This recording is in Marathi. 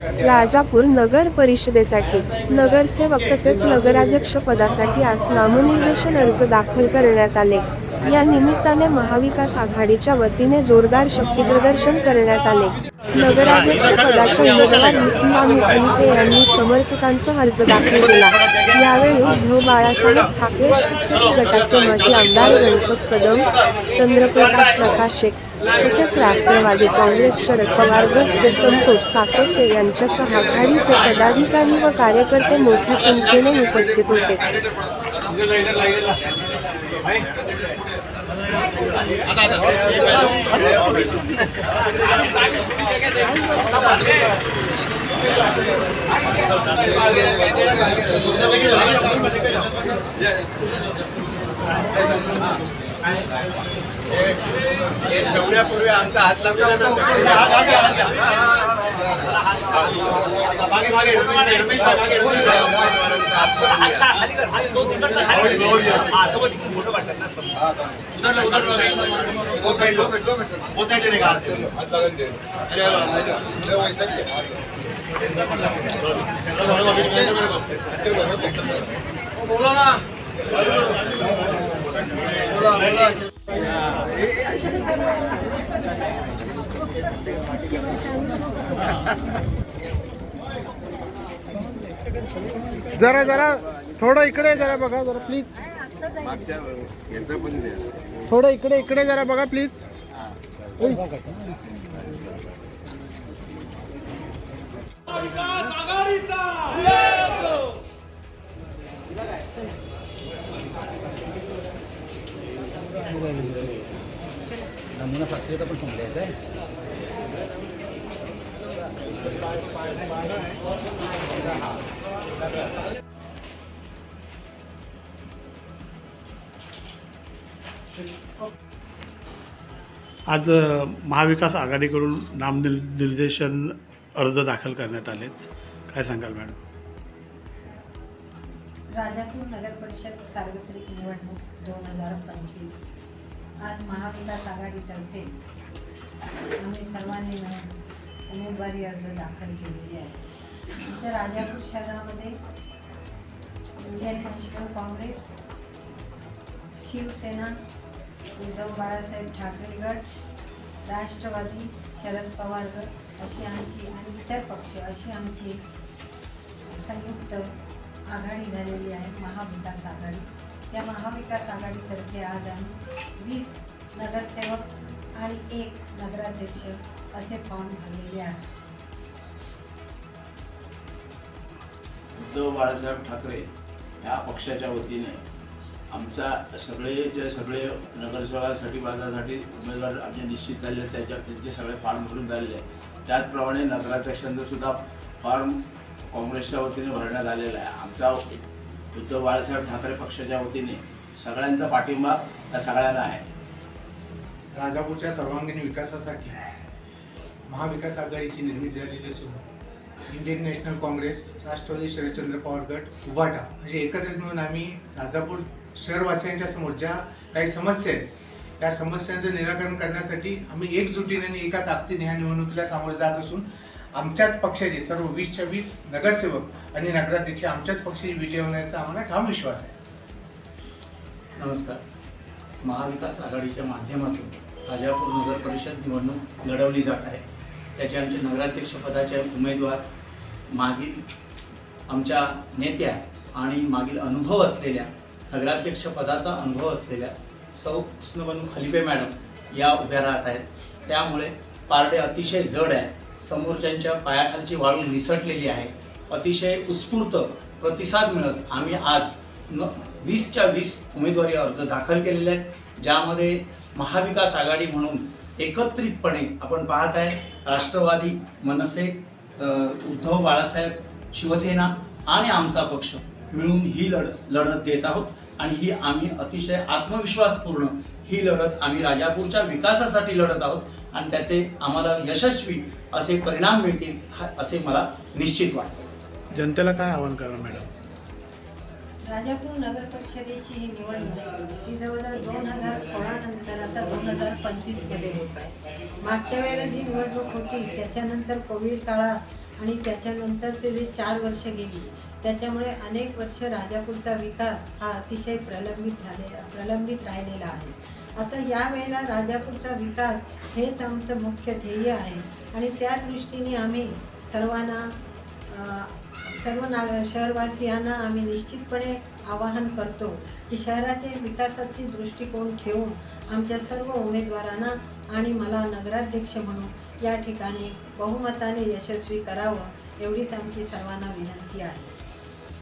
राजापूर नगर परिषदेसाठी नगरसेवक तसेच नगराध्यक्ष पदासाठी आज नामनिर्देशन अर्ज दाखल करण्यात आले. या निमित्ताने महाविकास आघाडीच्या वतीने जोरदार शक्तीप्रदर्शन करण्यात आले. नगराध्यक्ष पदाच्या उमेदवार मुस्लिम खलिफे यांनी समर्थकांचा अर्ज दाखल केला. यावेळी उद्धव बाळासाहेब ठाकरे शिवसेना गटाचे माजी आमदार गणपत कदम चंद्रप्रकाश नकाशे तसेच राष्ट्रवादी काँग्रेस शरद पवार गटचे संतोष सातोसे यांच्यासह आघाडीचे पदाधिकारी व कार्यकर्ते मोठ्या संख्येने उपस्थित होते. ठेवण्यापूर्वी आमचा हात लागला बोला ना. बोला बोला. जरा जरा थोडं इकडे जरा बघा जरा प्लीज थोडं इकडे इकडे जरा बघा प्लीज आज अ, महाविकास आघाडीकडून नामनिर निर्देशन अर्ज दाखल करण्यात आलेत. काय सांगाल मॅडम? राजापूर नगर परिषद सार्वत्रिक निवडणूक दोन हजार पंचवीस. आज महाविकास आघाडीतर्फे आम्ही सर्वांनी मिळून उमेदवारी अर्ज दाखल केलेली आहे तर राजापूर शहरामध्ये Indian National Congress Shivsena Uddhav Balasaheb Thackeray गट राष्ट्रवादी शरद पवार गट अशी आमची आणि इतर पक्ष अशी आमची संयुक्त आघाडी झालेली आहे महाविकास आघाडी. या महाविकास आघाडीतर्फे आज आम्ही वीस नगरसेवक आणि एक नगराध्यक्ष असे फॉर्म भरलेले आहेत. उद्धव बाळासाहेब ठाकरे ह्या पक्षाच्या वतीने आमचा सगळे जे सगळे नगरसेवकांसाठी बाजारासाठी उमेदवार आमचे निश्चित झाले त्याच्या त्यांचे सगळे फॉर्म भरून झालेले आहेत. त्याचप्रमाणे नगराध्यक्षांचा सुद्धा फॉर्म काँग्रेसच्या वतीने भरण्यात आलेला आहे. आमचा उद्धव बाळासाहेब ठाकरे पक्षाच्या वतीने सगळ्यांचा पाठिंबा त्या सगळ्यांना आहे. राजापूरच्या सर्वांगीण विकासासाठी महाविकास आघाडीची निर्मिती झालेली असून Indian National Congress Rashtravadi Sharadchandra Pawar गट उभाटा म्हणजे एकत्रित मिळून आम्ही राजापूर शहरवासियांच्या समोर ज्या काही समस्या आहेत त्या समस्यांचं निराकरण करण्यासाठी आम्ही एकजुटीने आणि एका ताकदीने ह्या निवडणुकीला सामोरे जात असून आमच्याच पक्षाचे सर्व वीसच्या वीस नगरसेवक आणि नगराध्यक्ष आमच्याच पक्षाची विजय होण्याचा आम्हाला ठाम विश्वास आहे. नमस्कार. महाविकास आघाडीच्या माध्यमातून राजापूर नगर परिषद निवडणूक लढवली जात आहे. त्याचे आमचे नगराध्यक्षपदाचे उमेदवार मागील आमच्या नेत्या आणि मागील अनुभव असलेल्या नगराध्यक्षपदाचा अनुभव असलेल्या सौ हुस्नबनू खलिफे मॅडम या उभ्या राहत आहेत. त्यामुळे पारडे अतिशय जड आहे. समोरच्यांच्या पायाखालची वाळू निसटलेली आहे. अतिशय उत्स्फूर्त प्रतिसाद मिळत आम्ही आज न वीसच्या वीस उमेदवारी अर्ज दाखल केलेले आहेत ज्यामध्ये महाविकास आघाडी म्हणून एकत्रितपणे आपण पाहत आहे राष्ट्रवादी मनसे उद्धव बाळासाहेब शिवसेना आणि आमचा पक्ष मिळून ही लढ लढत देत आहोत. आणि ही आम्ही अतिशय आत्मविश्वासपूर्ण ही लढत आम्ही राजापूरच्या विकासासाठी लढत आहोत आणि त्याचे आम्हाला यशस्वी असे परिणाम मिळतील असे मला निश्चित वाटतं. जनतेला काय आवाहन करा मॅडम? राजापूर नगर परिषदेची ही निवडणूक ही जवळजवळ दोन हजार सोळा नंतर आता दोन हजार पंचवीसमध्ये होत आहे. मागच्या वेळेला जी निवडणूक होती त्याच्यानंतर कोविड काळात आणि त्याच्यानंतरचे जे चार वर्ष गेली त्याच्यामुळे अनेक वर्ष राजापूरचा विकास हा अतिशय प्रलंबित झाले प्रलंबित राहिलेला आहे. आता यावेळेला राजापूरचा विकास हेच आमचं मुख्य ध्येय आहे. आणि त्या दृष्टीने आम्ही सर्वांना सर्व ना शहरवासियांना आम्ही निश्चितपणे आवाहन करतो की शहरातील विकासाची दृष्टिकोन ठेवून आमच्या सर्व उमेदवारांना आणि मला नगराध्यक्ष म्हणून या ठिकाणी बहुमताने यशस्वी करावं एवढीच आमची सर्वांना विनंती आहे.